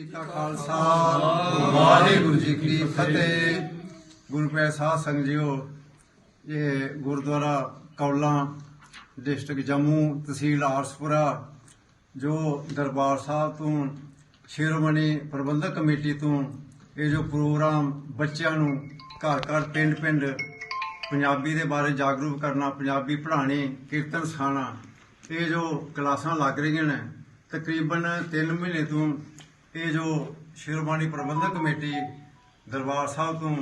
ਜੀ ਕਾ ਖਾਲਸਾ, ਵਾਹਿਗੁਰੂ ਜੀ ਕੀ ਫਤਿਹ। ਗੁਰੂ ਪਿਆਰੇ ਸਾਧ ਸੰਗਤ ਜੀਓ, ਇਹ ਗੁਰਦੁਆਰਾ ਕੌਲਾ, ਡਿਸਟ੍ਰਿਕਟ ਜੰਮੂ ਤਹਿਸੀਲ ਆਰਸਪੁਰਾ, ਜੋ ਦਰਬਾਰ ਸਾਹਿਬ ਤੋਂ ਸ਼ਿਰੋਮਣੀ ਪ੍ਰਬੰਧਕ ਕਮੇਟੀ ਤੋਂ ਇਹ ਜੋ ਪ੍ਰੋਗਰਾਮ ਬੱਚਿਆਂ ਨੂੰ ਘਰ ਘਰ ਪਿੰਡ ਪਿੰਡ ਪੰਜਾਬੀ ਦੇ ਬਾਰੇ ਜਾਗਰੂਕ ਕਰਨਾ, ਪੰਜਾਬੀ ਪੜ੍ਹਾਉਣੀ, ਕੀਰਤਨ ਸਿਖਾਉਣਾ, ਇਹ ਜੋ ਕਲਾਸਾਂ ਲੱਗ ਰਹੀਆਂ ਨੇ, ਤਕਰੀਬਨ 3 ਮਹੀਨੇ ਤੋਂ ਇਹ ਜੋ ਸ਼ਿਰੋਮਣੀ ਪ੍ਰਬੰਧਕ ਕਮੇਟੀ ਦਰਬਾਰ ਸਾਹਿਬ ਤੋਂ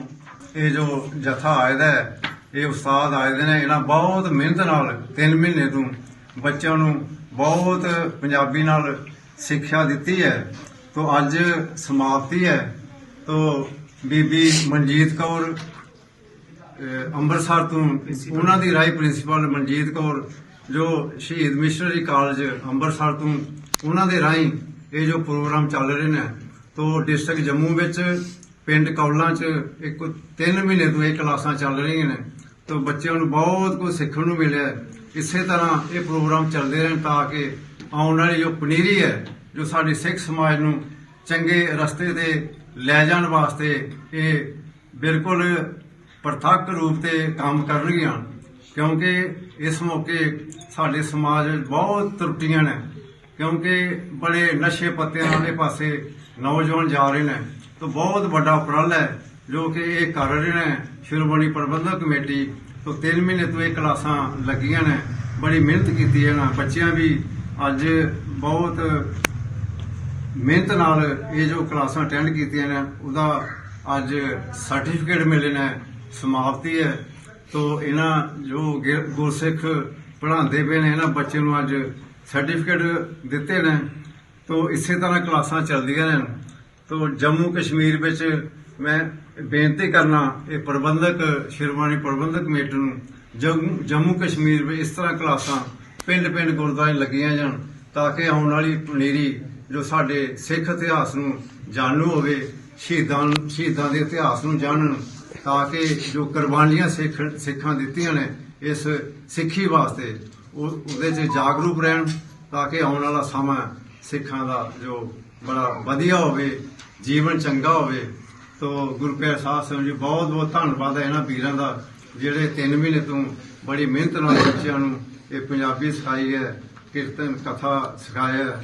ਇਹ ਜੋ ਜਥਾ ਆਇਦਾ ਹੈ, ਇਹ ਉਸਤਾਦ ਆਇਦੇ ਨੇ, ਇਹਨਾਂ ਬਹੁਤ ਮਿਹਨਤ ਨਾਲ 3 ਮਹੀਨੇ ਤੋਂ ਬੱਚਿਆਂ ਨੂੰ ਬਹੁਤ ਪੰਜਾਬੀ ਨਾਲ ਸਿੱਖਿਆ ਦਿੱਤੀ ਹੈ। ਤੋਂ ਅੱਜ ਸਮਾਪਤੀ ਹੈ। ਤੋਂ ਬੀਬੀ ਮਨਜੀਤ ਕੌਰ ਅੰਮ੍ਰਿਤਸਰ ਤੋਂ ਉਹਨਾਂ ਦੀ ਰਾਈ ਪ੍ਰਿੰਸੀਪਲ ਮਨਜੀਤ ਕੌਰ, ਜੋ ਸ਼ਹੀਦ ਮਿਸ਼ਨਰੀ ਕਾਲਜ ਅੰਮ੍ਰਿਤਸਰ ਤੋਂ ਉਹਨਾਂ ਦੇ ਰਾਹੀਂ ਇਹ ਜੋ ਪ੍ਰੋਗਰਾਮ ਚੱਲ ਰਹੇ ਨੇ, ਤੋਂ ਡਿਸਟ੍ਰਿਕਟ ਜੰਮੂ ਵਿੱਚ ਪਿੰਡ ਕੌਲਾਂ 'ਚ ਇੱਕ 3 ਮਹੀਨੇ ਤੋਂ ਇਹ ਕਲਾਸਾਂ ਚੱਲ ਰਹੀਆਂ ਨੇ। ਤੋਂ ਬੱਚਿਆਂ ਨੂੰ ਬਹੁਤ ਕੁਝ ਸਿੱਖਣ ਨੂੰ ਮਿਲਿਆ ਇਸੇ ਤਰ੍ਹਾਂ ਇਹ ਪ੍ਰੋਗਰਾਮ ਚੱਲਦੇ ਰਹਿਣ ਤਾਂ ਕਿ ਆਉਣ ਵਾਲੀ ਜੋ ਪਨੀਰੀ ਹੈ, ਜੋ ਸਾਡੇ ਸਿੱਖ ਸਮਾਜ ਨੂੰ ਚੰਗੇ ਰਸਤੇ ਤੇ ਲੈ ਜਾਣ ਵਾਸਤੇ ਇਹ ਬਿਲਕੁਲ ਪ੍ਰਤੱਖ ਰੂਪ ਤੇ ਕੰਮ ਕਰਨਗੀਆਂ। ਕਿਉਂਕਿ ਇਸ ਮੌਕੇ ਸਾਡੇ ਸਮਾਜ ਵਿੱਚ ਬਹੁਤ ਤਰੁੱਟੀਆਂ ਨੇ। ਕਿਉਂਕਿ ਬੜੇ ਨਸ਼ੇ ਪੱਤਿਆਂ ਵਾਲੇ ਪਾਸੇ ਨੌਜਵਾਨ ਜਾ ਰਹੇ ਨੇ। ਤਾਂ ਬਹੁਤ ਵੱਡਾ ਉਪਰਾਲਾ ਹੈ, ਜੋ ਕਿ ਇਹ ਕਰ ਰਹੇ ਨੇ। ਸ਼੍ਰੋਮਣੀ ਪ੍ਰਬੰਧਕ ਕਮੇਟੀ ਤੋਂ 3 ਮਹੀਨੇ ਤੋਂ ਇਹ ਕਲਾਸਾਂ ਲੱਗੀਆਂ ਨੇ। ਬੜੀ ਮਿਹਨਤ ਕੀਤੀ ਹੈ ਨਾ ਬੱਚਿਆਂ ਵੀ ਅੱਜ ਬਹੁਤ ਮਿਹਨਤ ਨਾਲ ਇਹ ਜੋ ਕਲਾਸਾਂ ਅਟੈਂਡ ਕੀਤੀਆਂ ਨੇ, ਉਹਦਾ ਅੱਜ ਸਰਟੀਫਿਕੇਟ ਮਿਲੇ ਨੇ, ਸਮਾਪਤੀ ਹੈ। ਤੋਂ ਇਹਨਾਂ ਜੋ ਗੁਰਸਿੱਖ ਪੜ੍ਹਾਉਂਦੇ ਪਏ ਨੇ, ਇਹਨਾਂ ਬੱਚੇ ਨੂੰ ਅੱਜ ਸਰਟੀਫਿਕੇਟ ਦਿੱਤੇ ਨੇ, ਤੋਂ ਇਸੇ ਤਰ੍ਹਾਂ ਕਲਾਸਾਂ ਚੱਲਦੀਆਂ ਨੇ। ਤੋਂ ਜੰਮੂ ਕਸ਼ਮੀਰ ਵਿੱਚ ਮੈਂ ਬੇਨਤੀ ਕਰਨਾ, ਇਹ ਪ੍ਰਬੰਧਕ ਸ਼ਿਰਵਾਣੀ ਪ੍ਰਬੰਧਕ ਕਮੇਟੀ ਨੂੰ, ਜੰਮੂ ਜੰਮੂ ਕਸ਼ਮੀਰ ਵਿੱਚ ਇਸ ਤਰ੍ਹਾਂ ਕਲਾਸਾਂ ਪਿੰਡ ਪਿੰਡ ਗੁਰਦੁਆਰੇ ਲੱਗੀਆਂ ਜਾਣ, ਤਾਂ ਕਿ ਆਉਣ ਵਾਲੀ ਪਨੀਰੀ ਜੋ ਸਾਡੇ ਸਿੱਖ ਇਤਿਹਾਸ ਨੂੰ ਜਾਣੂ ਹੋਵੇ, ਸ਼ਹੀਦਾਂ ਸ਼ਹੀਦਾਂ ਦੇ ਇਤਿਹਾਸ ਨੂੰ ਜਾਣਨ, ਤਾਂ ਕਿ ਜੋ ਕੁਰਬਾਨੀਆਂ ਸਿੱਖ, ਸਿੱਖਾਂ ਦਿੱਤੀਆਂ ਨੇ ਇਸ ਸਿੱਖੀ ਵਾਸਤੇ, ਉਹ, ਉਹਦੇ 'ਚ ਜਾਗਰੂਕ ਰਹਿਣ ਤਾਂ ਕਿ ਆਉਣ ਵਾਲਾ ਸਮਾਂ ਸਿੱਖਾਂ ਦਾ ਜੋ ਬੜਾ ਵਧੀਆ ਹੋਵੇ, ਜੀਵਨ ਚੰਗਾ ਹੋਵੇ, ਤੋ ਗੁਰੂ ਪਿਆਰੇ ਸਾਹਿਬ ਸਿੰਘ ਜੀ ਬਹੁਤ ਬਹੁਤ ਧੰਨਵਾਦ ਹੈ ਇਹਨਾਂ ਵੀਰਾਂ ਦਾ, ਜਿਹੜੇ 3 ਮਹੀਨੇ ਤੋਂ ਬੜੀ ਮਿਹਨਤ ਨਾਲ ਬੱਚਿਆਂ ਨੂੰ ਇਹ ਪੰਜਾਬੀ ਸਿਖਾਈ ਹੈ, ਕੀਰਤਨ, ਕਥਾ ਸਿਖਾਇਆ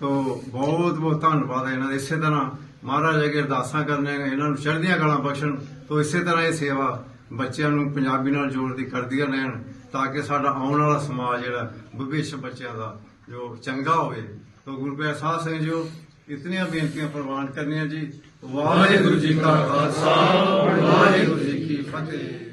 ਤੋ ਬਹੁਤ ਬਹੁਤ ਧੰਨਵਾਦ ਹੈ ਇਹਨਾਂ ਦੇ। ਇਸੇ ਤਰ੍ਹਾਂ ਮਹਾਰਾਜ ਅੱਗੇ ਅਰਦਾਸਾਂ ਕਰਨੇ ਇਹਨਾਂ ਨੂੰ ਚੜ੍ਹਦੀਆਂ ਕਲਾਂ ਬਖਸ਼ਣ, ਤੋ ਇਸੇ ਤਰ੍ਹਾਂ ਇਹ ਸੇਵਾ ਬੱਚਿਆਂ ਨੂੰ ਪੰਜਾਬੀ ਨਾਲ ਜੋੜ ਦੀ ਕਰਦੀਆਂ ਰਹਿਣ, ਤਾਂ ਕਿ ਸਾਡਾ ਆਉਣ ਵਾਲਾ ਸਮਾਜ ਜਿਹੜਾ, ਭਵਿੱਖ ਬੱਚਿਆਂ ਦਾ ਜੋ ਚੰਗਾ ਹੋਵੇ, ਤੋ ਗੁਰੂ ਪਿਆਰੇ ਸਾਧ ਸੰਗਤ ਜੀਓ, ਇਤਨੀਆਂ ਬੇਨਤੀਆਂ ਪ੍ਰਵਾਨ ਕਰਨੀਆਂ ਜੀ। ਵਾਹਿਗੁਰੂ ਜੀ ਕਾ ਖਾਲਸਾ, ਵਾਹਿਗੁਰੂ ਜੀ ਕੀ ਫਤਿਹ।